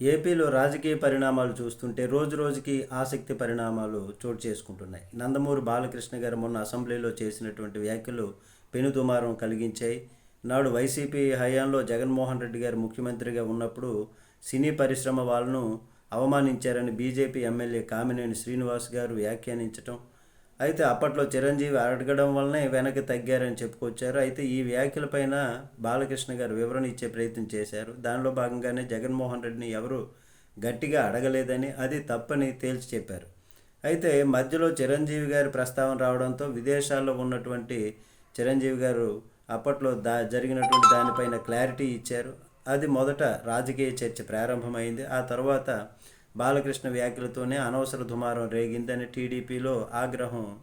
ఏపీలో రాజకీయ పరిణామాలు చూస్తుంటే రోజు రోజుకి ఆసక్తి పరిణామాలు చోటు చేసుకుంటున్నాయి. నందమూరి బాలకృష్ణ గారు మొన్న అసెంబ్లీలో చేసినటువంటి వ్యాఖ్యలు పెనుదుమారం కలిగించాయి. నాడు వైసీపీ హయాంలో జగన్మోహన్ రెడ్డి గారు ముఖ్యమంత్రిగా ఉన్నప్పుడు సినీ పరిశ్రమ వాళ్ళను అవమానించారని బీజేపీ ఎమ్మెల్యే కామినేని శ్రీనివాస్ గారు వ్యాఖ్యానించటం అయితే అప్పట్లో చిరంజీవి అడగడం వల్లనే వెనక్కి తగ్గారని చెప్పుకొచ్చారు. అయితే ఈ వ్యాఖ్యలపైన బాలకృష్ణ గారు వివరణ ఇచ్చే ప్రయత్నం చేశారు. దానిలో భాగంగానే జగన్మోహన్ రెడ్డిని ఎవరు గట్టిగా అడగలేదని అది తప్పని తేల్చి చెప్పారు. అయితే మధ్యలో చిరంజీవి గారి ప్రస్తావన రావడంతో విదేశాల్లో ఉన్నటువంటి చిరంజీవి గారు అప్పట్లో దా జరిగినటువంటి దానిపైన క్లారిటీ ఇచ్చారు. అది మొదట రాజకీయ చర్చ ప్రారంభమైంది. ఆ తర్వాత బాలకృష్ణ వ్యాఖ్యలతోనే అనవసర దుమారం రేగిందని టీడీపీలో ఆగ్రహం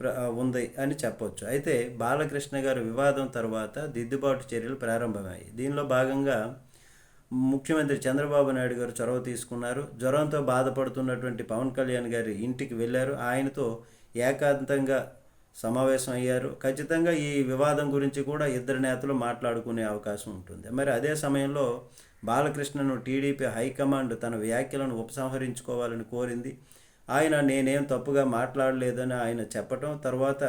ప్ర ఉంది అని చెప్పొచ్చు. అయితే బాలకృష్ణ గారు వివాదం తర్వాత దిద్దుబాటు చర్యలు ప్రారంభమయ్యాయి. దీనిలో భాగంగా ముఖ్యమంత్రి చంద్రబాబు నాయుడు గారు చొరవ తీసుకున్నారు. జ్వరంతో బాధపడుతున్నటువంటి పవన్ కళ్యాణ్ గారి ఇంటికి వెళ్ళారు. ఆయనతో ఏకాంతంగా సమావేశం అయ్యారు. ఖచ్చితంగా ఈ వివాదం గురించి కూడా ఇద్దరు నేతలు మాట్లాడుకునే అవకాశం ఉంటుంది. మరి అదే సమయంలో బాలకృష్ణను టీడీపీ హైకమాండ్ తన వ్యాఖ్యలను ఉపసంహరించుకోవాలని కోరింది. ఆయన నేనేం తప్పుగా మాట్లాడలేదని ఆయన చెప్పటం తర్వాత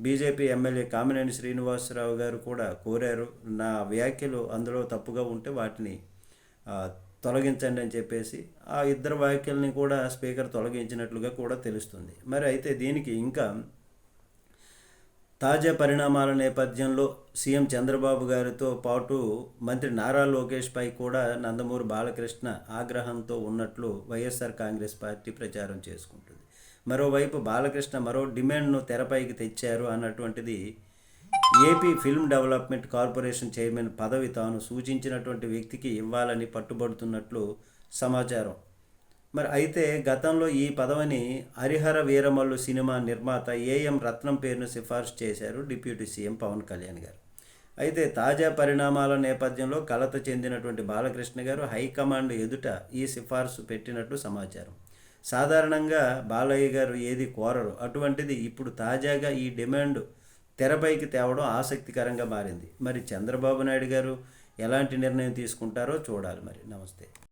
బీజేపీ ఎమ్మెల్యే కామినేని శ్రీనివాసరావు గారు కూడా కోరారు. నా వ్యాఖ్యలు అందులో తప్పుగా ఉంటే వాటిని తొలగించండి అని చెప్పేసి ఆ ఇద్దరు వ్యాఖ్యల్ని కూడా స్పీకర్ తొలగించినట్లుగా కూడా తెలుస్తుంది. మరి అయితే దీనికి ఇంకా తాజా పరిణామాల నేపథ్యంలో సీఎం చంద్రబాబు గారితో పాటు మంత్రి నారా లోకేష్పై కూడా నందమూరి బాలకృష్ణ ఆగ్రహంతో ఉన్నట్లు వైఎస్ఆర్ కాంగ్రెస్ పార్టీ ప్రచారం చేసుకుంటుంది. మరోవైపు బాలకృష్ణ మరో డిమాండ్ను తెరపైకి తెచ్చారు అన్నటువంటిది AP film development corporation chairman పదవి తాను సూచించినటువంటి వ్యక్తికి ఇవ్వాలని పట్టుబడుతున్నట్లు సమాచారం. మరి అయితే గతంలో ఈ పదవిని హరిహర వీరమల్లు సినిమా నిర్మాత ఏఎం రత్నం పేరును సిఫార్సు చేశారు డిప్యూటీ సీఎం పవన్ కళ్యాణ్ గారు. అయితే తాజా పరిణామాల నేపథ్యంలో కలత చెందినటువంటి బాలకృష్ణ గారు హైకమాండ్ ఎదుట ఈ సిఫార్సు పెట్టినట్లు సమాచారం. సాధారణంగా బాలయ్య గారు ఏది కోరరు. అటువంటిది ఇప్పుడు తాజాగా ఈ డిమాండ్ తెరపైకి తేవడం ఆసక్తికరంగా మారింది. మరి చంద్రబాబు నాయుడు గారు ఎలాంటి నిర్ణయం తీసుకుంటారో చూడాలి మరి. నమస్తే.